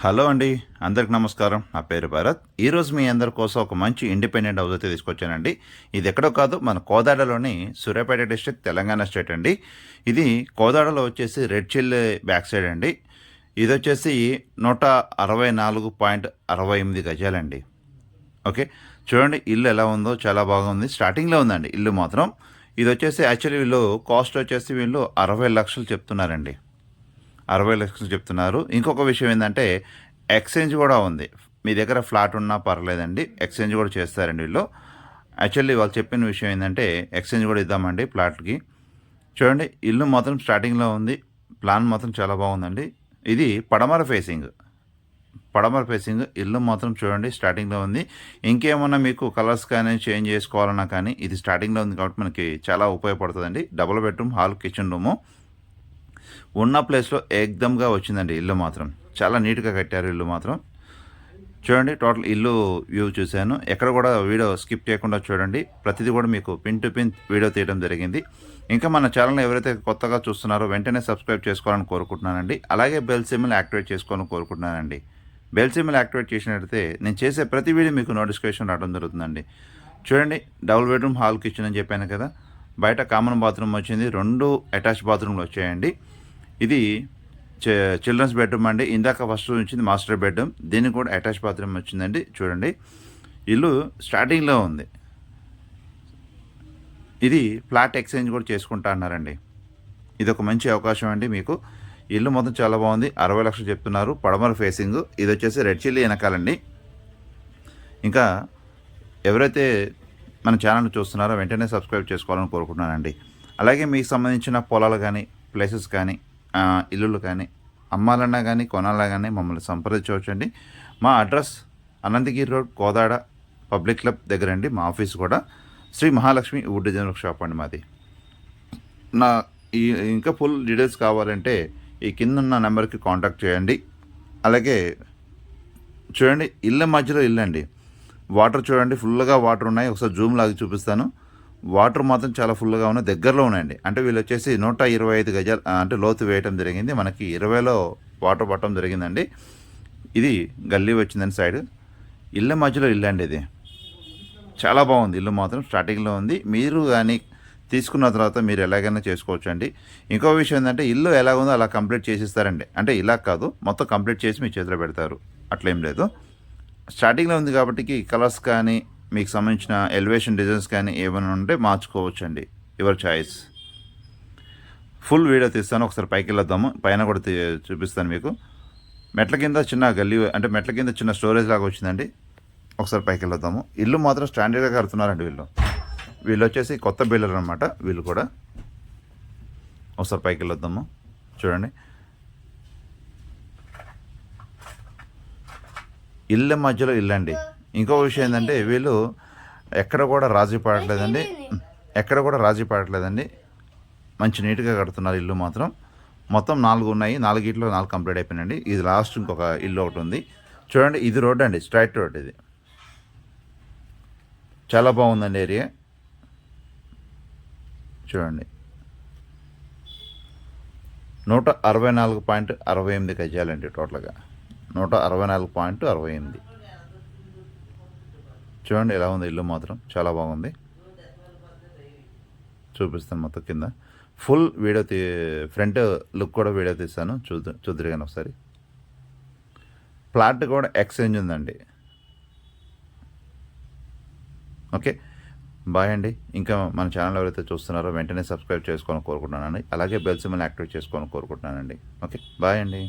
Hello అండి అందరికి నమస్కారం. నా పేరు భరత్. ఈరోజు మీ అందరి కోసం ఒక మంచి ఇండిపెండెంట్ హౌస్ అయితే తీసుకొచ్చానండి. ఇది ఎక్కడో కాదు మన కోదాడలోని సూర్యాపేట డిస్ట్రిక్ట్ తెలంగాణ స్టేట్ అండి. ఇది కోదాడలో వచ్చేసి రెడ్ చిల్ బ్యాక్ సైడ్ అండి. ఇది వచ్చేసి నూట అరవై నాలుగు పాయింట్ అరవై ఎనిమిది గజాలండి. ఓకే చూడండి ఇల్లు ఎలా ఉందో చాలా బాగుంది. స్టార్టింగ్లో ఉందండి ఇల్లు మాత్రం. ఇది వచ్చేసి యాక్చువల్లీ వీళ్ళు కాస్ట్ వచ్చేసి వీళ్ళు అరవై లక్షలు చెప్తున్నారండి. అరవై లక్షలు చెప్తున్నారు. ఇంకొక విషయం ఏంటంటే ఎక్స్చేంజ్ కూడా ఉంది. మీ దగ్గర ఫ్లాట్ ఉన్నా పర్లేదండి ఎక్స్చేంజ్ కూడా చేస్తారండి వీళ్ళు. యాక్చువల్లీ వాళ్ళు చెప్పిన విషయం ఏంటంటే ఎక్స్చేంజ్ కూడా ఇద్దామండి ప్లాట్కి చూడండి ఇల్లు మాత్రం స్టార్టింగ్లో ఉంది ప్లాన్ మాత్రం చాలా బాగుందండి. ఇది పడమర ఫేసింగ్. పడమర ఫేసింగ్ ఇల్లు మాత్రం చూడండి స్టార్టింగ్లో ఉంది. ఇంకేమన్నా మీకు కలర్స్ కానీ చేంజ్ చేసుకోవాలన్నా కానీ ఇది స్టార్టింగ్లో ఉంది కాబట్టి మనకి చాలా ఉపయోగపడుతుందండి. Double bedroom hall kitchen room. ఉన్న ప్లేస్లో ఏకదమ్గా వచ్చిందండి ఇల్లు మాత్రం. చాలా నీట్గా కట్టారు ఇల్లు మాత్రం. చూడండి టోటల్ ఇల్లు వ్యూ చూశాను. ఎక్కడ కూడా వీడియో స్కిప్ చేయకుండా చూడండి. ప్రతిదీ కూడా మీకు పిన్ టు పిన్ వీడియో తీయడం జరిగింది. ఇంకా మన ఛానల్ ఎవరైతే కొత్తగా చూస్తున్నారో వెంటనే సబ్స్క్రైబ్ చేసుకోవాలని కోరుకుంటున్నానండి. అలాగే బెల్ సిమ్లు యాక్టివేట్ చేసుకోవాలని కోరుకుంటున్నానండి. బెల్ సిమ్లు యాక్టివేట్ చేసినట్లయితే నేను చేసే ప్రతి వీడియో మీకు నోటిఫికేషన్ రావడం జరుగుతుందండి. చూడండి డబుల్ బెడ్రూమ్ హాల్ కిచెన్ అని చెప్పాను కదా. బయట కామన్ బాత్రూమ్ వచ్చింది. రెండు అటాచ్ బాత్రూమ్లు వచ్చాయండి. ఇది చిల్డ్రన్స్ బెడ్రూమ్ అండి. ఇందాక ఫస్ట్ వచ్చింది మాస్టర్ బెడ్రూమ్ దీనికి కూడా అటాచ్ బాత్రూమ్ వచ్చిందండి. చూడండి. ఇల్లు స్టార్టింగ్లో ఉంది. ఇది ఫ్లాట్ ఎక్స్చేంజ్ కూడా చేసుకుంటా అన్నారండి. ఇది ఒక మంచి అవకాశం అండి మీకు. ఇల్లు మొత్తం చాలా బాగుంది. అరవై లక్షలు చెప్తున్నారు. పడమర ఫేసింగ్ ఇది వచ్చేసి రెడ్ చిల్లీ వెనకాలండి. ఇంకా ఎవరైతే మన ఛానల్ చూస్తున్నారో వెంటనే సబ్స్క్రైబ్ చేసుకోవాలని కోరుకుంటున్నానండి. అలాగే మీకు సంబంధించిన పొలాలు కానీ ప్లేసెస్ కానీ ఇల్లులు కానీ అమ్మాలన్నా కానీ కొనాలన్నా కానీ మమ్మల్ని సంప్రదించవచ్చండి. మా address Ananthagiri road Kodad public club దగ్గర అండి. మా ఆఫీస్ కూడా Shri Mahalakshmi wood design shop అండి మాది. నా ఈ ఇంకా ఫుల్ డీటెయిల్స్ కావాలంటే ఈ కింద ఉన్న నెంబర్కి కాంటాక్ట్ చేయండి. అలాగే చూడండి ఇళ్ళ మధ్యలో ఇల్లు అండి వాటర్ చూడండి ఫుల్గా వాటర్ ఉన్నాయి. ఒకసారి జూమ్ లాగి చూపిస్తాను. వాటర్ మాత్రం చాలా ఫుల్గా ఉన్నాయి. దగ్గరలో ఉన్నాయండి. అంటే వీళ్ళు వచ్చేసి నూట ఇరవై ఐదు గజాలు అంటే లోతు వేయటం జరిగింది. మనకి ఇరవైలో వాటర్ పట్టడం జరిగిందండి. ఇది గల్లీ వచ్చిందండి సైడ్. ఇళ్ళ మధ్యలో ఇల్లు అండి ఇది. చాలా బాగుంది. ఇల్లు మాత్రం స్టార్టింగ్లో ఉంది. మీరు కానీ తీసుకున్న తర్వాత మీరు ఎలాగైనా చేసుకోవచ్చు అండి ఇంకో విషయం ఏంటంటే ఇల్లు ఎలాగుందో అలా కంప్లీట్ చేసిస్తారండి. అంటే ఇలా కాదు మొత్తం కంప్లీట్ చేసి మీ చేతిలో పెడతారు. అట్లేం లేదు. స్టార్టింగ్లో ఉంది కాబట్టి కలర్స్ కానీ మీకు సంబంధించిన ఎలివేషన్ డిజైన్స్ కానీ ఏమైనా ఉంటే మార్చుకోవచ్చండి. యువర్ చాయిస్ ఫుల్ వీడియో తీస్తాను ఒకసారి పైకి వెళ్దాము. పైన కూడా చూపిస్తాను మీకు. మెట్ల కింద చిన్న గల్లీ అంటే మెట్ల కింద చిన్న స్టోరేజ్ లాగా వచ్చిందండి. ఒకసారి పైకి వెళ్దాము. ఇల్లు మాత్రం స్టాండర్డ్గా కడుతున్నారండి వీళ్ళు. వీళ్ళు వచ్చేసి కొత్త బిల్లర్ అనమాట వీళ్ళు కూడా. ఒకసారి పైకి వెళ్ళొద్దాము చూడండి. ఇళ్ళ మధ్యలో ఇల్లు అండి ఇంకో విషయం ఏంటంటే వీళ్ళు ఎక్కడ కూడా రాజీ పడట్లేదండి. ఎక్కడ కూడా రాజీ పడట్లేదండి. మంచి నీట్గా కడుతున్నారు ఇల్లు మాత్రం. మొత్తం నాలుగు ఉన్నాయి. నాలుగిట్లో నాలుగు కంప్లీట్ అయిపోయినాయండి. ఇది లాస్ట్ ఇంకొక ఇల్లు ఒకటి ఉంది. చూడండి ఇది రోడ్ అండి. స్ట్రైట్ రోడ్ ఇది. చాలా బాగుందండి ఏరియా. చూడండి. నూట అరవై నాలుగు పాయింట్ అరవై ఎనిమిది గజాలండి టోటల్గా. నూట అరవై నాలుగు పాయింట్ అరవై ఎనిమిది. చూడండి ఎలా ఉంది ఇల్లు మాత్రం. చాలా బాగుంది. చూపిస్తాను మొత్తం కింద. ఫుల్ వీడియో తీ ఫ్రంట్ లుక్ కూడా వీడియో తీస్తాను. చూద్దు చూద్దరు కానీ ఒకసారి. ప్లాట్ కూడా ఎక్స్చేంజ్ ఉందండి. ఓకే. బాయ్ అండి. ఇంకా మన ఛానల్ ఎవరైతే చూస్తున్నారో వెంటనే సబ్స్క్రైబ్ చేసుకోవాలని కోరుకుంటున్నానండి. అలాగే బెల్ సిమ్మల్ని యాక్టివేట్ చేసుకోవాలని కోరుకుంటున్నానండి. ఓకే. బాయ్ అండి.